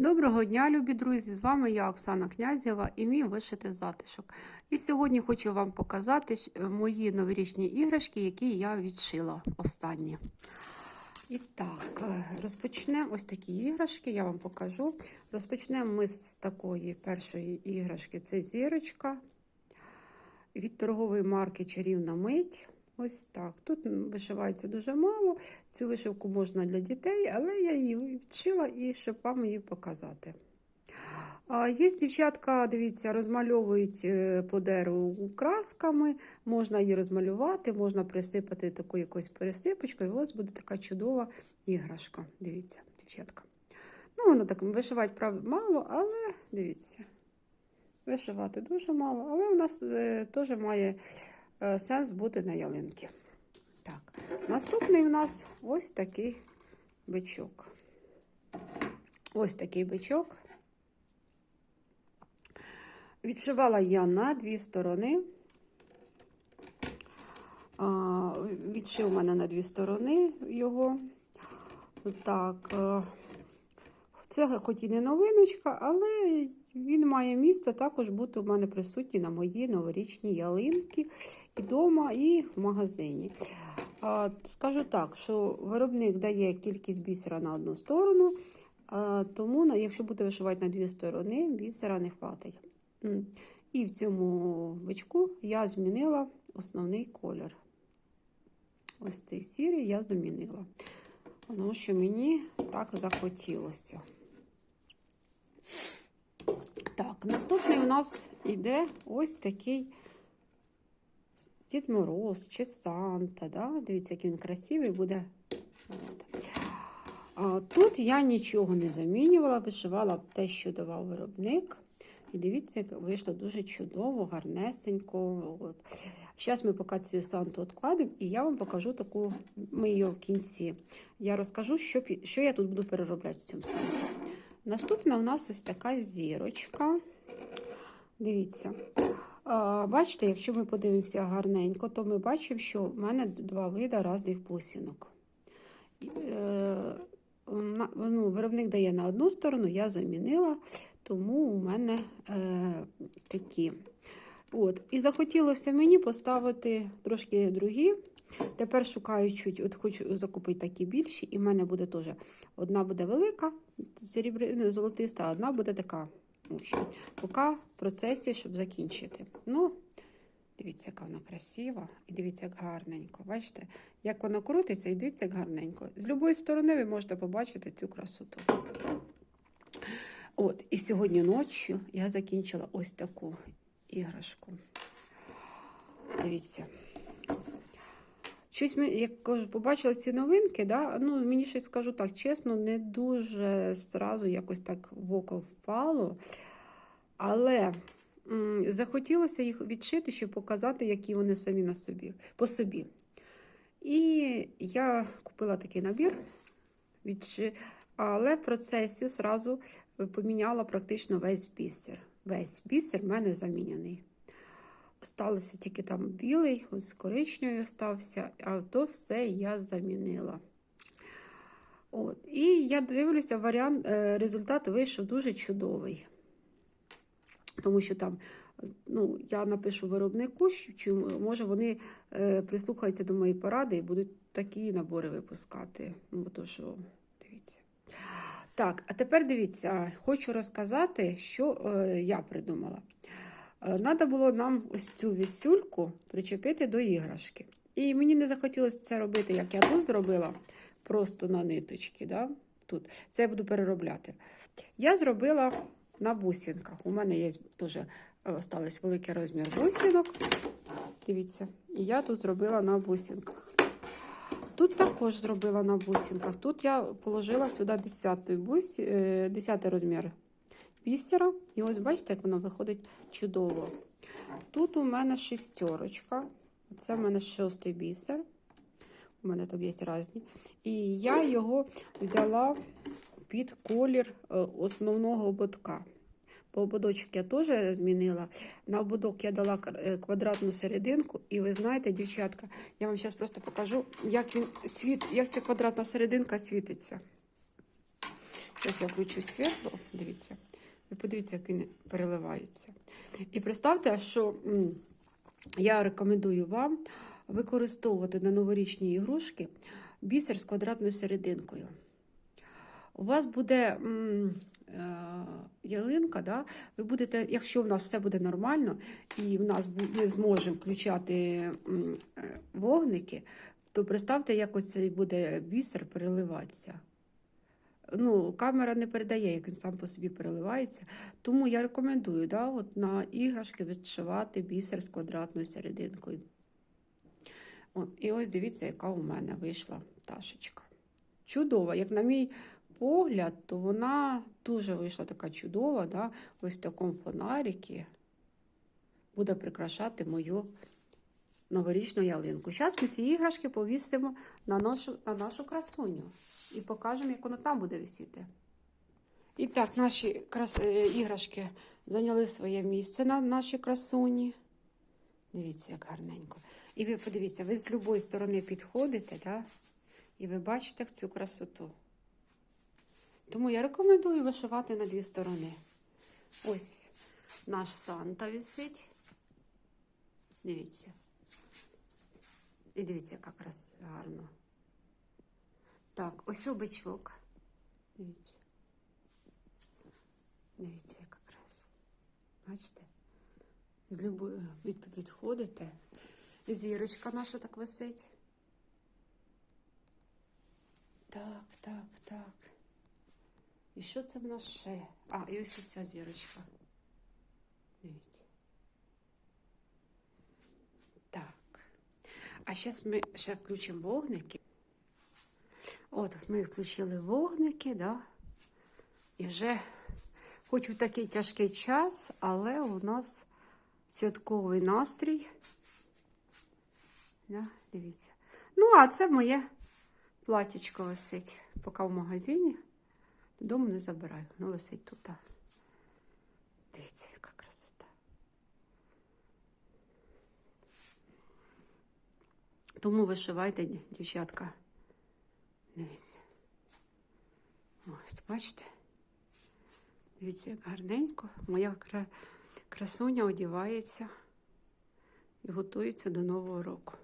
Доброго дня, любі друзі! З вами я, Оксана Князєва, і мій вишитий затишок. І сьогодні хочу вам показати е, мої новорічні іграшки, які я відшила останні. І так, е, розпочнемо ось такі іграшки, я вам покажу. Розпочнемо ми з такої першої іграшки це зірочка від торгової марки Чарівна мить. Ось так. Тут вишивається дуже мало. Цю вишивку можна для дітей, але я її відшила і щоб вам її показати. Є дівчатка, дивіться, розмальовують е, по дереву красками, можна її розмалювати, можна присипати таку якоюсь пересипочкою, і ось буде така чудова іграшка. Дивіться, дівчатка. Ну, воно так вишивати, правда, мало, але дивіться. Вишивати дуже мало, але у нас е, теж має сенс бути на ялинці. Так, наступний у нас ось такий бичок. Ось такий бичок. Відшивала я на дві сторони. Відшив у мене на дві сторони його. Так, е, це хоч і не новиночка, але він має місце також бути у мене присутній на моїй новорічній ялинці і вдома, і в магазині. Скажу так, що виробник дає кількість бісера на одну сторону, тому, якщо буде вишивати на дві сторони, бісера не хватить. І в цьому бичку я змінила основний колір. Ось цей сірий я замінила. Тому що мені так захотілося. Так, наступний у нас йде ось такий Дід Мороз чи Санта. Да? Дивіться, який він красивий буде. А Тут я нічого не замінювала, вишивала те, що давав виробник. І дивіться, як вийшло дуже чудово, гарнесенько. От. Зараз ми поки цю санту відкладемо, і я вам покажу таку, ми її в кінці. Я розкажу, що, що я тут буду переробляти в цьому санту. Наступна у нас ось така зірочка. Дивіться. Бачите, якщо ми подивимося гарненько, то ми бачимо, що в мене два види різних бусинок. Е, ну, Виробник дає на одну сторону, я замінила, тому у мене е, такі. От. І захотілося мені поставити трошки другі. Тепер шукаю чуть, от хочу закупити такі більші, і в мене буде теж одна буде велика, серебряна, золотиста, а одна буде така. В поки в процесі, щоб закінчити. Ну, дивіться, яка вона красива. І дивіться, як гарненько. Бачите, як вона крутиться, і дивіться, як гарненько. З будь-якої сторони ви можете побачити цю красоту. От, і сьогодні ночі я закінчила ось таку іграшку. Дивіться. Щось як кажу, побачила ці новинки, да? ну, мені щось скажу так, чесно, не дуже зразу якось так в око впало. Але м захотілося їх відшити, щоб показати, які вони самі на собі, по собі. І я купила такий набір, відши... але в процесі зразу поміняла практично весь бісер. Весь бісер в мене заміняний. Осталося тільки там білий, ось коричневий остався, а то все я замінила. От. І я дивлюся, варіант, результат вийшов дуже чудовий. Тому що там, ну, я напишу виробнику, чи може вони е, прислухаються до моєї поради і будуть такі набори випускати. Ну, то що, дивіться. Так, а тепер дивіться, хочу розказати, що е, я придумала. Треба було нам ось цю вісюльку причепити до іграшки. І мені не захотілося це робити, як я тут зробила, просто на ниточки. Да? Тут. Це я буду переробляти. Я зробила на бусинках. У мене є теж осталось великий розмір бусинок. Дивіться, і я тут зробила на бусинках. Тут також зробила на бусинках. Тут я положила сюди 10 бус... 10 розмір бісера. І ось бачите, як воно виходить чудово. Тут у мене шістерочка. Це в мене шостий бісер. У мене там є різні. І я його взяла під колір е, основного ободка. По ободочок я теж змінила. На ободок я дала е, квадратну серединку. І ви знаєте, дівчатка, я вам зараз просто покажу, як він світ, як ця квадратна серединка світиться. Зараз я включу світло, дивіться. Ви подивіться, як він переливається. І представте, що я рекомендую вам використовувати на новорічні ігрушки бісер з квадратною серединкою. У вас буде е, ялинка, да? ви будете, якщо в нас все буде нормально, і в нас ми зможемо включати е, вогники, то представте, як оцей буде бісер переливатися. Ну, камера не передає, як він сам по собі переливається. Тому я рекомендую да, от на іграшки відшивати бісер з квадратною серединкою. От, і ось дивіться, яка у мене вийшла пташечка. Чудова, як на мій погляд, то вона дуже вийшла така чудова, да? ось в такому фонаріки буде прикрашати мою новорічну ялинку. Зараз ми ці іграшки повісимо на нашу, на нашу красуню і покажемо, як воно там буде висіти. І так, наші крас... е, іграшки зайняли своє місце на нашій красуні. Дивіться, як гарненько. І ви подивіться, ви з будь-якої сторони підходите, да? і ви бачите цю красоту. Тому я рекомендую вишивати на дві сторони. Ось наш Санта висить. Дивіться. І дивіться, яка крас гарно. Так, ось обичок. Дивіться. Дивіться, яка краса. Бачите? З любої від, відходите. Зірочка наша так висить. Так, так, так. І що це в нас ще? А, і ось ця зірочка. Дивіться. Так. А зараз ми ще включимо вогники. От ми включили вогники, да? І вже, хоч в такий тяжкий час, але у нас святковий настрій. Да? Дивіться. Ну, а це моє платічко висить, поки в магазині. Додому не забираю, воно висить тут. Дивіться, яка Тому вишивайте, дівчатка. Дивіться. Ось, бачите? Дивіться, як гарненько. Моя красуня одівається і готується до Нового року.